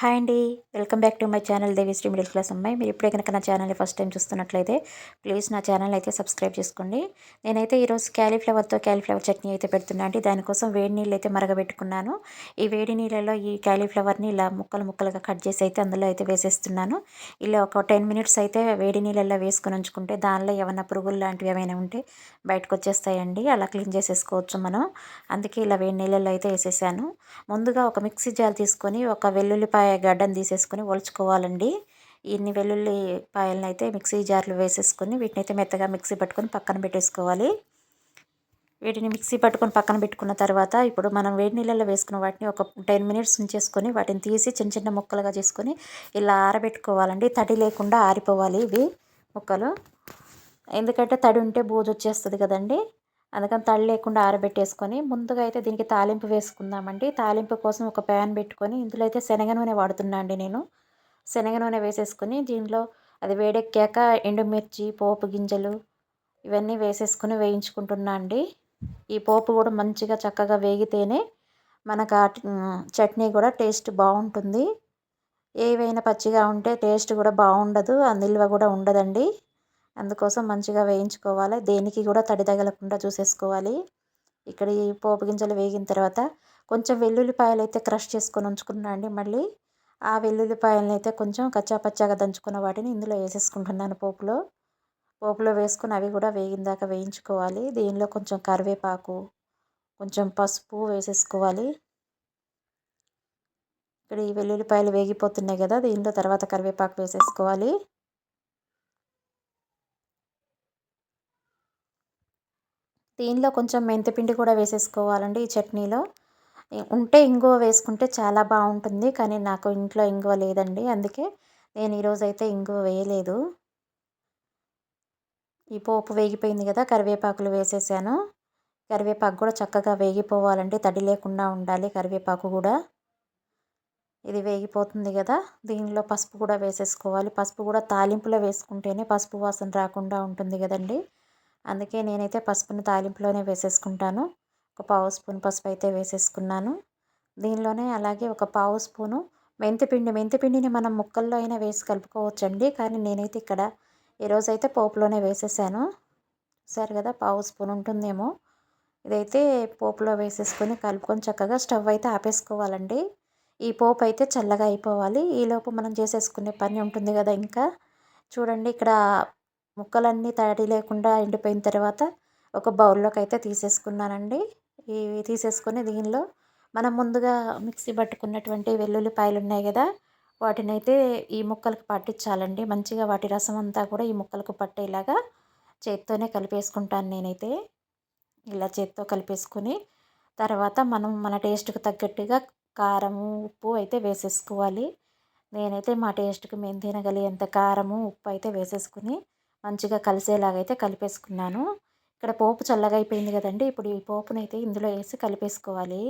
Hi అండి. Welcome back to my channel Devisri middle class అమ్మాయి. మీరు ఇప్పుడే కనుక నా ఛానల్ని ఫస్ట్ టైం చూస్తున్నట్లయితే ప్లీజ్ నా ఛానల్ అయితే సబ్స్క్రైబ్ చేసుకోండి. నేనైతే ఈరోజు క్యాలీఫ్లవర్తో క్యాలీఫ్లవర్ చట్నీ అయితే పెడుతున్నా అండి. దానికోసం వేడి నీళ్ళు అయితే మరగబెట్టుకున్నాను. ఈ వేడి నీళ్ళలో ఈ క్యాలీఫ్లవర్ని ఇలా ముక్కలు ముక్కలుగా కట్ చేసి అయితే అందులో అయితే వేసేస్తున్నాను. ఇలా ఒక టెన్ మినిట్స్ అయితే వేడి నీళ్ళల్లో వేసుకొని ఉంచుకుంటే దానిలో ఏమైనా పురుగులు లాంటివి ఏమైనా ఉంటే బయటకు వచ్చేస్తాయండి. అలా క్లీన్ చేసేసుకోవచ్చు మనం. అందుకే ఇలా వేడి నీళ్ళల్లో అయితే వేసేసాను. ముందుగా ఒక మిక్సీ జార్ తీసుకొని ఒక వెల్లుల్లిపాయ గడ్డను తీసేసుకొని ఒలుచుకోవాలండి. ఇన్ని వెల్లుల్లిపాయలను అయితే మిక్సీ జార్లో వేసేసుకొని వీటిని అయితే మెత్తగా మిక్సీ పట్టుకొని పక్కన పెట్టేసుకోవాలి. వీటిని మిక్సీ పట్టుకొని పక్కన పెట్టుకున్న తర్వాత ఇప్పుడు మనం వేడి నీళ్ళలో వేసుకున్న వాటిని ఒక టెన్ మినిట్స్ ఉంచేసుకొని వాటిని తీసి చిన్న చిన్న ముక్కలుగా చేసుకొని ఇలా ఆరబెట్టుకోవాలండి. తడి లేకుండా ఆరిపోవాలి ఇవి ముక్కలు. ఎందుకంటే తడి ఉంటే బూజు వచ్చేస్తుంది కదండి. అందుకని తడి లేకుండా ఆరబెట్టేసుకొని ముందుగా అయితే దీనికి తాలింపు వేసుకుందామండి. తాలింపు కోసం ఒక ప్యాన్ పెట్టుకొని ఇందులో అయితే శనగ నూనె వాడుతున్నా అండి నేను. శనగ నూనె వేసేసుకొని దీనిలో అది వేడెక్కాక ఎండుమిర్చి పోపు గింజలు ఇవన్నీ వేసేసుకొని వేయించుకుంటున్నా అండి. ఈ పోపు కూడా మంచిగా చక్కగా వేగితేనే మనకు చట్నీ కూడా టేస్ట్ బాగుంటుంది. ఏవైనా పచ్చిగా ఉంటే టేస్ట్ కూడా బాగుండదు ఆ నిల్వ కూడా ఉండదండి. అందుకోసం మంచిగా వేయించుకోవాలి. దేనికి కూడా తడి తగలకుండా చూసేసుకోవాలి. ఇక్కడ ఈ పోపు గింజలు వేగిన తర్వాత కొంచెం వెల్లుల్లిపాయలు అయితే క్రష్ చేసుకొని ఉంచుకున్నా అండి మళ్ళీ. ఆ వెల్లుల్లిపాయలను అయితే కొంచెం కచ్చాపచ్చాగా దంచుకున్న వాటిని ఇందులో వేసేసుకుంటున్నాను పోపులో. పోపులో వేసుకుని అవి కూడా వేగిన దాకా వేయించుకోవాలి. దీనిలో కొంచెం కరివేపాకు కొంచెం పసుపు వేసేసుకోవాలి. ఇక్కడ ఈ వెల్లుల్లిపాయలు వేగిపోతున్నాయి కదా దీనిలో తర్వాత కరివేపాకు వేసేసుకోవాలి. దీనిలో కొంచెం మెంతిపిండి కూడా వేసేసుకోవాలండి ఈ చట్నీలో. ఉంటే ఇంగువ వేసుకుంటే చాలా బాగుంటుంది కానీ నాకు ఇంట్లో ఇంగువ లేదండి అందుకే నేను ఈరోజు అయితే ఇంగువ వేయలేదు. ఈ పోపు వేగిపోయింది కదా కరివేపాకులు వేసేసాను. కరివేపాకు కూడా చక్కగా వేగిపోవాలండి తడి లేకుండా ఉండాలి కరివేపాకు కూడా. ఇది వేగిపోతుంది కదా దీనిలో పసుపు కూడా వేసేసుకోవాలి. పసుపు కూడా తాలింపులో వేసుకుంటేనే పసుపు వాసన రాకుండా ఉంటుంది కదండి. అందుకే నేనైతే పసుపుని తాలింపులోనే వేసేసుకుంటాను. ఒక పావు స్పూన్ పసుపు అయితే వేసేసుకున్నాను. దీనిలోనే అలాగే ఒక పావు స్పూను మెంతిపిండి. మెంతిపిండిని మనం ముక్కల్లో అయినా వేసి కలుపుకోవచ్చండి. కానీ నేనైతే ఇక్కడ ఈరోజైతే పోపులోనే వేసేసాను. సరే కదా పావు స్పూన్ ఉంటుందేమో. ఇదైతే పోపులో వేసేసుకొని కలుపుకొని చక్కగా స్టవ్ అయితే ఆపేసుకోవాలండి. ఈ పోపు అయితే చల్లగా అయిపోవాలి. ఈలోపు మనం చేసేసుకునే పని ఉంటుంది కదా ఇంకా. చూడండి ఇక్కడ ముక్కలన్నీ తడి లేకుండా ఎండిపోయిన తర్వాత ఒక బౌల్లోకి అయితే తీసేసుకున్నానండి. ఇవి తీసేసుకొని దీనిలో మనం ముందుగా మిక్సీ పట్టుకున్నటువంటి వెల్లుల్లిపాయలు ఉన్నాయి కదా వాటిని అయితే ఈ ముక్కలకు పట్టించాలండి. మంచిగా వాటి రసం అంతా కూడా ఈ ముక్కలకు పట్టేలాగా చేత్తోనే కలిపేసుకుంటాను నేనైతే. ఇలా చేత్తో కలిపేసుకొని తర్వాత మనం మన టేస్ట్కి తగ్గట్టుగా కారము ఉప్పు అయితే వేసేసుకోవాలి. నేనైతే మా టేస్ట్కి మేము తినగలిగేంత కారము ఉప్పు అయితే వేసేసుకుని మంచిగా కలిసేలాగైతే కలిపేసుకున్నాను. ఇక్కడ పోపు చల్లగా అయిపోయింది కదండి. ఇప్పుడు ఈ పోపునైతే ఇందులో వేసి కలిపేసుకోవాలి.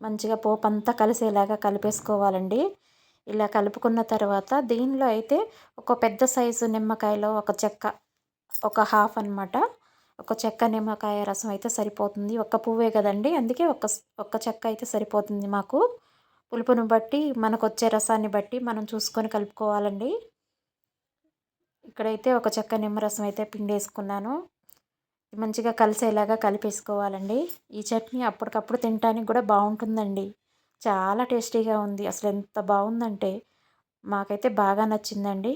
మంచిగా పోపు అంతా కలిసేలాగా కలిపేసుకోవాలండి. ఇలా కలుపుకున్న తర్వాత దీనిలో అయితే ఒక పెద్ద సైజు నిమ్మకాయలో ఒక చెక్క ఒక హాఫ్ అనమాట ఒక చెక్క నిమ్మకాయ రసం అయితే సరిపోతుంది. ఒక్క పువ్వే కదండి. అందుకే ఒక ఒక్క చెక్క అయితే సరిపోతుంది మాకు. పులుపును బట్టి మనకు వచ్చే రసాన్ని బట్టి మనం చూసుకొని కలుపుకోవాలండి. ఇక్కడైతే ఒక చెక్క నిమ్మరసం అయితే పిండేసుకున్నాను. మంచిగా కలిసేలాగా కలిపేసుకోవాలండి. ఈ చట్నీ అప్పటికప్పుడు తినడానికి కూడా బాగుంటుందండి. చాలా టేస్టీగా ఉంది. అసలు ఎంత బాగుందంటే మాకైతే బాగా నచ్చిందండి.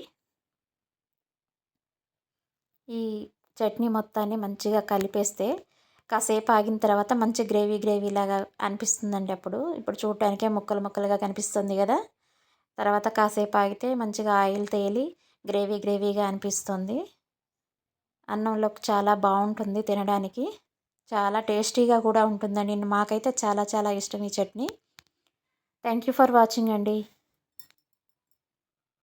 ఈ చట్నీ మొత్తాన్ని మంచిగా కలిపేస్తే కాసేపు ఆగిన తర్వాత మంచి గ్రేవీ గ్రేవీ లాగా అనిపిస్తుందండి అప్పుడు. ఇప్పుడు చూడటానికే ముక్కలు ముక్కలుగా కనిపిస్తుంది కదా. తర్వాత కాసేపు ఆగితే మంచిగా ఆయిల్ తేలి గ్రేవీ గ్రేవీగా అనిపిస్తుంది. అన్నంలోకి చాలా బాగుంటుంది తినడానికి. చాలా టేస్టీగా కూడా ఉంటుందండి. మాకైతే చాలా చాలా ఇష్టం ఈ chutney. Thank you for watching అండి.